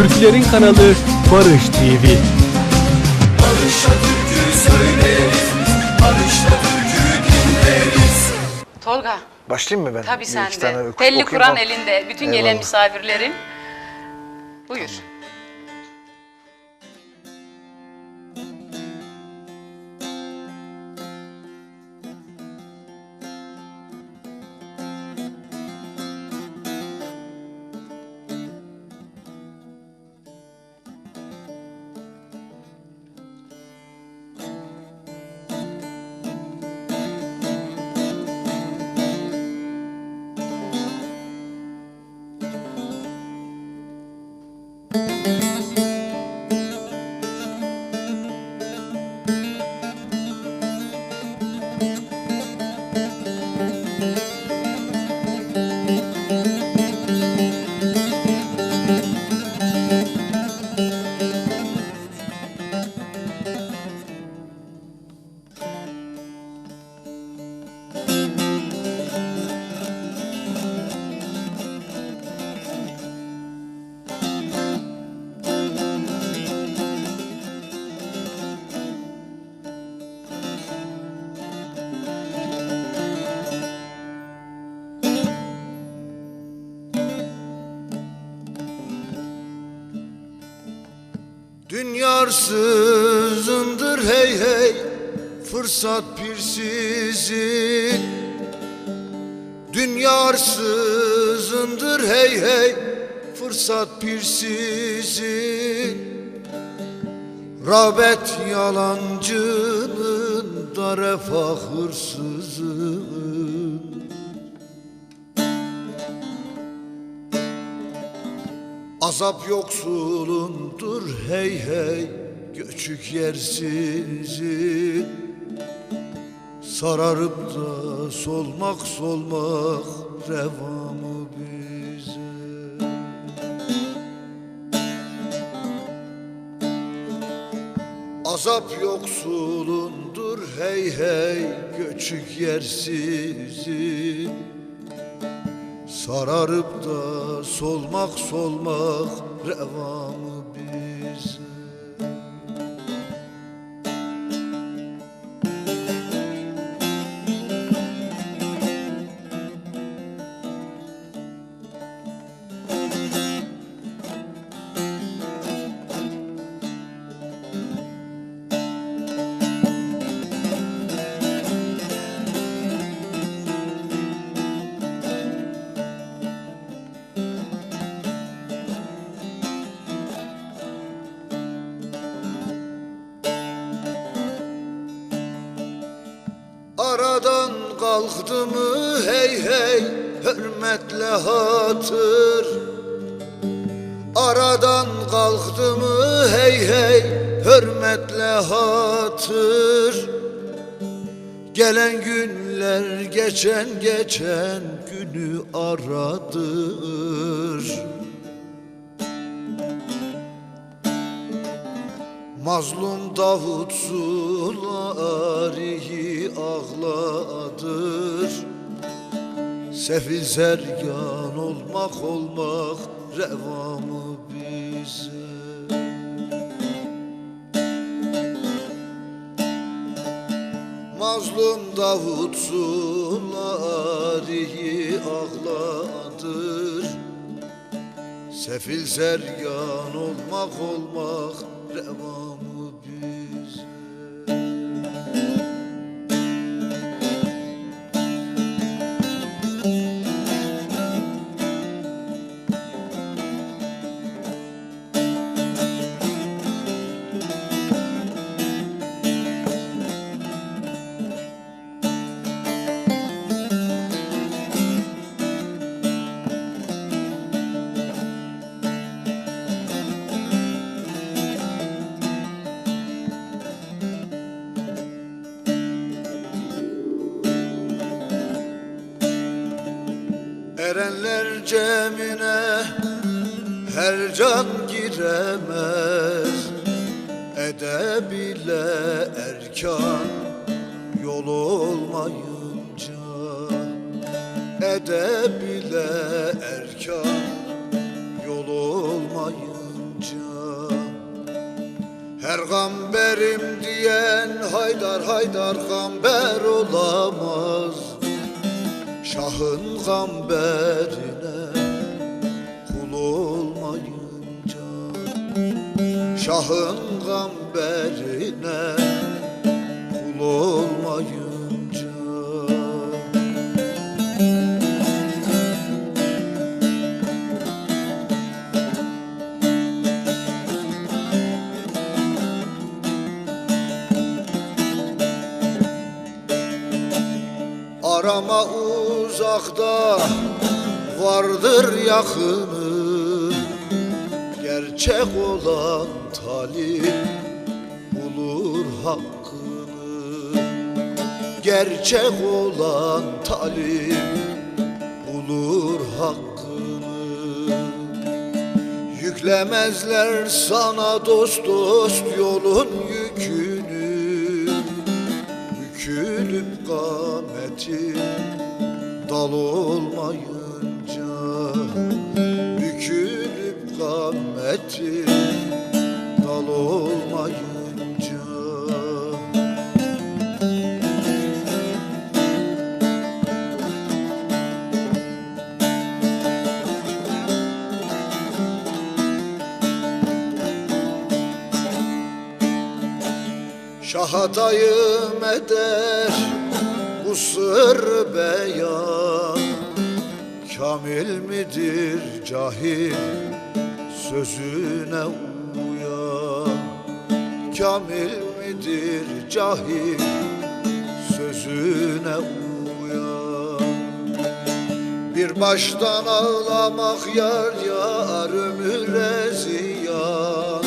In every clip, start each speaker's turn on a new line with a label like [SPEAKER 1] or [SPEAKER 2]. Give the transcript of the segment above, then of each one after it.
[SPEAKER 1] Türklerin kanalı Barış TV.
[SPEAKER 2] Barış'a türkü söyleriz Barış'la türkü dinleriz
[SPEAKER 3] Tolga,
[SPEAKER 4] Başlayayım mı ben?
[SPEAKER 3] tabii sen de. Telli Kur'an elinde. Bütün gelen
[SPEAKER 4] Eyvallah.
[SPEAKER 3] misafirlerin. Buyur.
[SPEAKER 5] Dünyarsızındır hey hey. Fırsat pirsizin Dünyarsızındır hey hey. Fırsat pirsizin Rağbet yalancının da refah hırsızın Azap yoksulundur hey hey göçük yersizin. Sararıp da solmak solmak reva mı bize Azap yoksulundur hey hey göçük yersizin Sararıp da solmak solmak reva mı bize kalktı mı? Hey hey hürmetle hatır. Aradan kalktı mı? Hey hey hürmetle hatır. Gelen günler geçen geçen günü aradır. Mazlum Davut sularihi ağladır. Sefil zergan olmak olmak reva mı bize. Mazlum Davut sularihi ağladır. Sefil zergan olmak olmak reva mı Erenler cemine her can giremez. Edeb ile erkan yol olmayınca. Edeb ile erkan yol olmayınca. Her gamberim diyen haydar haydar gamber olamaz Şahın gamberine kul olmayınca. Şahın gamberine kul olmayınca vardır yakını. Gerçek olan talip bulur hakkını. Gerçek olan talip bulur hakkını. Yüklemezler sana dost dost yolun yükünü. Bükülüp kametin dal olmayınca Bükülüp kametin dal olmayınca. Şahatayım eder bu sır beyan Kamil midir cahil? Sözüne uyan. Kamil midir cahil? Sözüne uyan. Bir baştan ağlamak yar yar ömüre ziyan.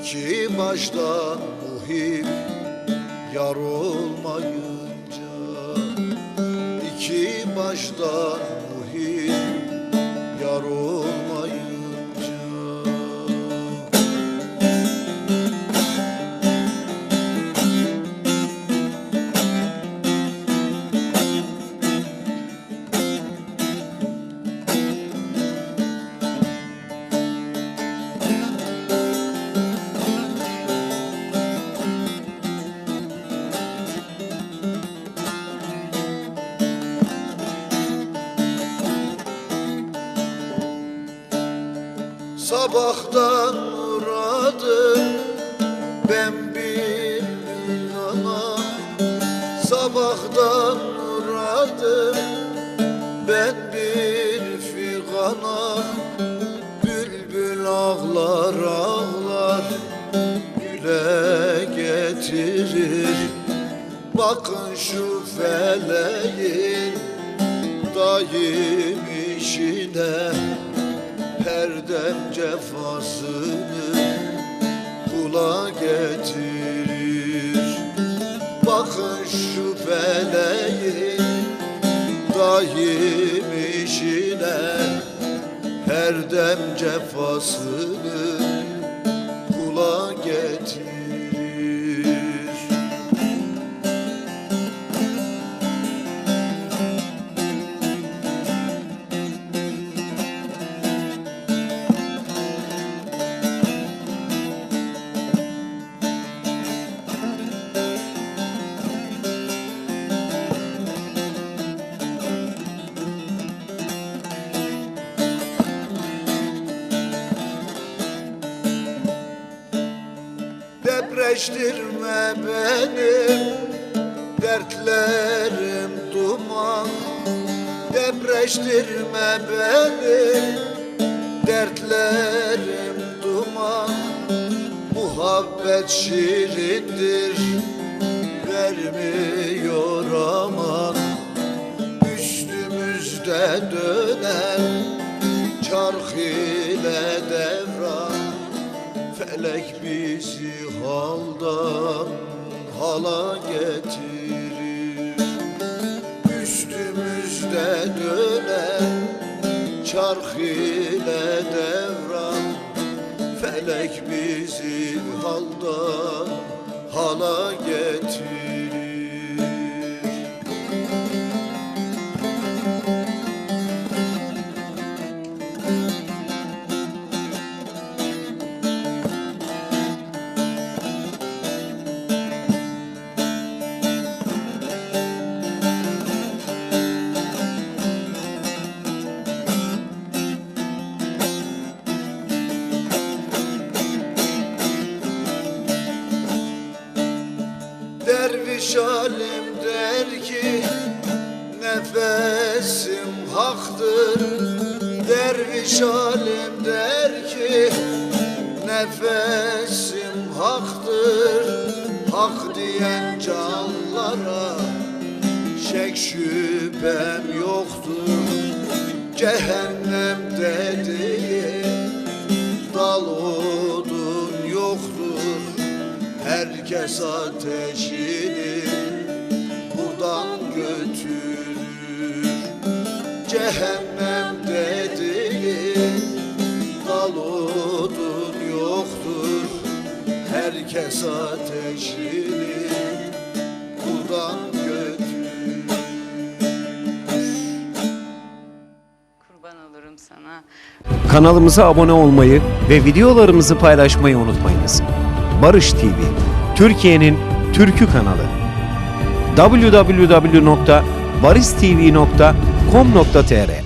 [SPEAKER 5] İki baştan muhim yar olmayınca iki baştan muhim yar Sabahtan uğradım ben bir yana Sabahtan uğradım ben bir figana Bülbül ağlar ağlar güle getirir. Bakın şu feleğin daim işine her dem cefasını kula getirir? Bakın şu feleğin daim işine Her dem cefasını Depreştirme benim dertlerim duman. Depreştirme benim dertlerim duman. Muhabbet şirindir vermiyor aman. Üstümüzde dönen Felek bizi haldan hala getirir. Üstümüzde dönen çark ile devran Felek bizi haldan hala getirir Nefesim haktır. Derviş alim der ki Nefesim haktır. Hak diyen canlara Şek şüphem yoktur. Cehennem dediğin Dal odun yoktur. Herkes ateşini buradan götürür Cehennem dediğin dal odun yoktur Herkes ateşini götürür
[SPEAKER 3] Kurban olurum sana.
[SPEAKER 1] Kanalımıza abone olmayı ve videolarımızı paylaşmayı unutmayınız. Barış TV, Türkiye'nin türkü kanalı. www.baristv.com.tr